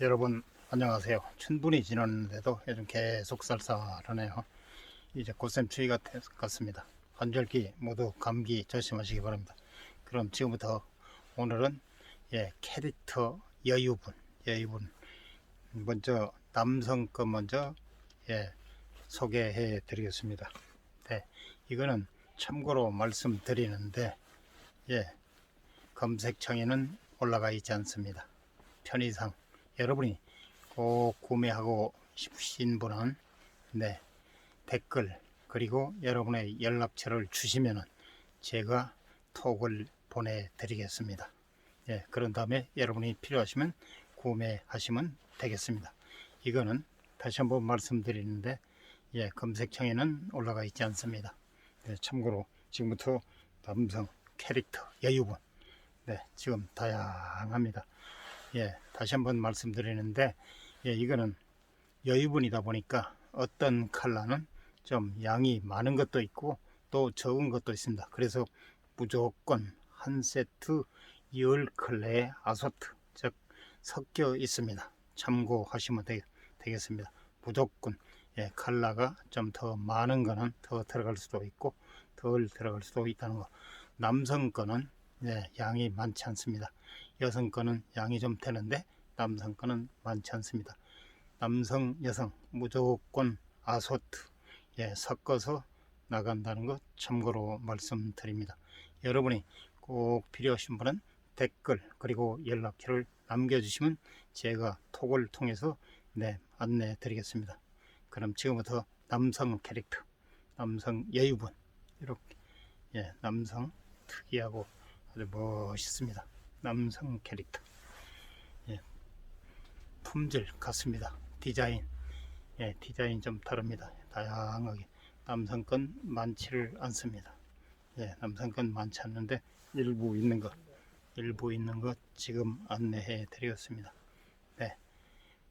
여러분 안녕하세요. 춘분이 지났는데도 요즘 계속 쌀쌀하네요. 이제 곧샘 추위가 태- 같습니다. 환절기 모두 감기 조심하시기 바랍니다. 그럼 지금부터 오늘은 예, 캐릭터 여유분, 여유분 먼저 남성 거 먼저 예, 소개해 드리겠습니다. 네, 이거는 참고로 말씀드리는데 예, 검색창에는 올라가 있지 않습니다. 편의상 여러분이 꼭 구매하고 싶으신 분은 네, 댓글 그리고 여러분의 연락처를 주시면은 제가 톡을 보내드리겠습니다. 예, 그런 다음에 여러분이 필요하시면 구매하시면 되겠습니다. 이거는 다시 한번 말씀드리는데 예, 검색창에는 올라가 있지 않습니다. 네, 참고로 지금부터 남성 캐릭터 여유분 네, 지금 다양합니다. 예, 다시 한번 말씀드리는데, 예, 이거는 여유분이다 보니까 어떤 컬러는 좀 양이 많은 것도 있고 또 적은 것도 있습니다. 그래서 무조건 한 세트 10컬러의 아소트, 즉 섞여 있습니다. 참고하시면 되, 겠습니다 무조건 예, 컬러가 좀 더 많은 거는 더 들어갈 수도 있고 덜 들어갈 수도 있다는 거. 남성 거는 예, 양이 많지 않습니다. 여성 거는 양이 좀 되는데 남성 거는 많지 않습니다. 남성, 여성 무조건 아소트 예, 섞어서 나간다는 것 참고로 말씀드립니다. 여러분이 꼭 필요하신 분은 댓글 그리고 연락처를 남겨주시면 제가 톡을 통해서 네, 안내 드리겠습니다. 그럼 지금부터 남성 캐릭터, 남성 여유분 이렇게 예, 남성 특이하고 아주 멋있습니다. 남성 캐릭터. 예. 품질 같습니다. 디자인. 예, 디자인 좀 다릅니다. 다양하게. 남성 건 많지를 않습니다. 예, 남성 건 많지 않는데 일부 있는 것, 일부 있는 것 지금 안내해 드리겠습니다. 네.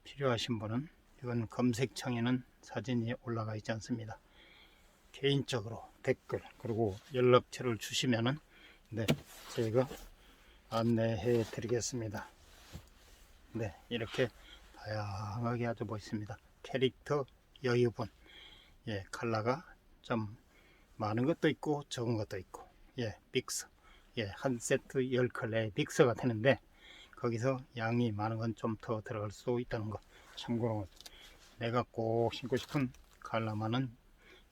필요하신 분은 이건 검색창에는 사진이 올라가 있지 않습니다. 개인적으로 댓글 그리고 연락처를 주시면은 네, 제가 안내해 드리겠습니다. 네, 이렇게 다양하게 아주 보있습니다. 캐릭터 여유분, 예, 컬러가 좀 많은 것도 있고 적은 것도 있고, 예, 빅스, 예, 한 세트 10컬러의 빅스가 되는데 거기서 양이 많은 건 좀 더 들어갈 수 있다는 거 참고로 내가 꼭 신고 싶은 컬러만은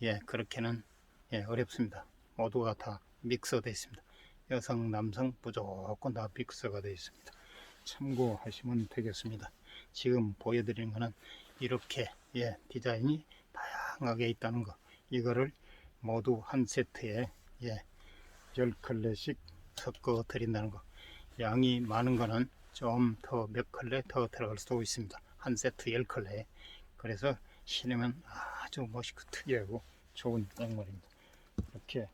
예, 그렇게는 예, 어렵습니다. 모두가 다 믹서 되어 있습니다. 여성, 남성 무조건 다 믹서가 되어 있습니다. 참고하시면 되겠습니다. 지금 보여드리는 거는 이렇게 예, 디자인이 다양하게 있다는 거. 이거를 모두 한 세트에 예, 10컬레씩 섞어 드린다는 거. 양이 많은 거는 좀 더몇 컬레 더 들어갈 수도 있습니다. 한 세트 10컬레. 그래서 신으면 아주 멋있고 특이하고 좋은 양말입니다. 이렇게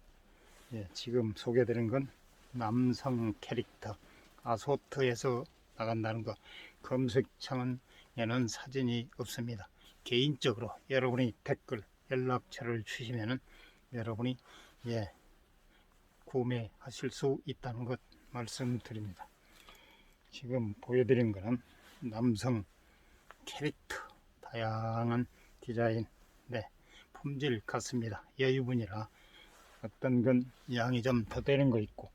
예, 지금 소개드린 건 남성 캐릭터 아소트에서 나간다는 거 검색창에는 사진이 없습니다. 개인적으로 여러분이 댓글 연락처를 주시면은 여러분이 예 구매하실 수 있다는 것 말씀드립니다. 지금 보여드린 거는 남성 캐릭터 다양한 디자인 네 품질 같습니다. 여유분이라 어떤 건 양이 좀 더 되는 거 있고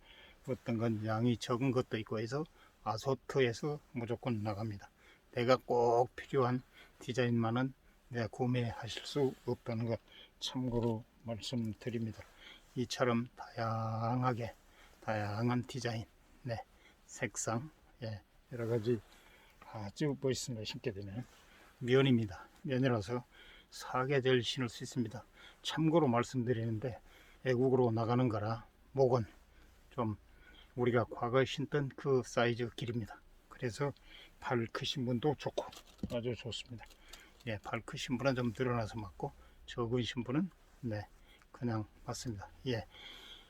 어떤 건 양이 적은 것도 있고 해서 아소트에서 무조건 나갑니다. 내가 꼭 필요한 디자인만은 내가 구매하실 수 없다는 것 참고로 말씀드립니다. 이처럼 다양하게 다양한 디자인, 네, 색상, 예, 여러 가지 아주 멋있습니다. 신게 되면 면입니다. 면이라서 사계절 신을 수 있습니다. 참고로 말씀드리는데 애국으로 나가는 거라 목은 좀 우리가 과거에 신던 그 사이즈 길입니다. 그래서 발 크신 분도 좋고 아주 좋습니다. 예, 발 크신 분은 좀 늘어나서 맞고 적으신 분은 네 그냥 맞습니다. 예,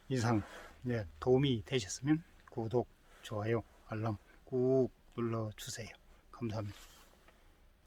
이상 예, 도움이 되셨으면 구독, 좋아요, 알람 꾹 눌러 주세요. 감사합니다.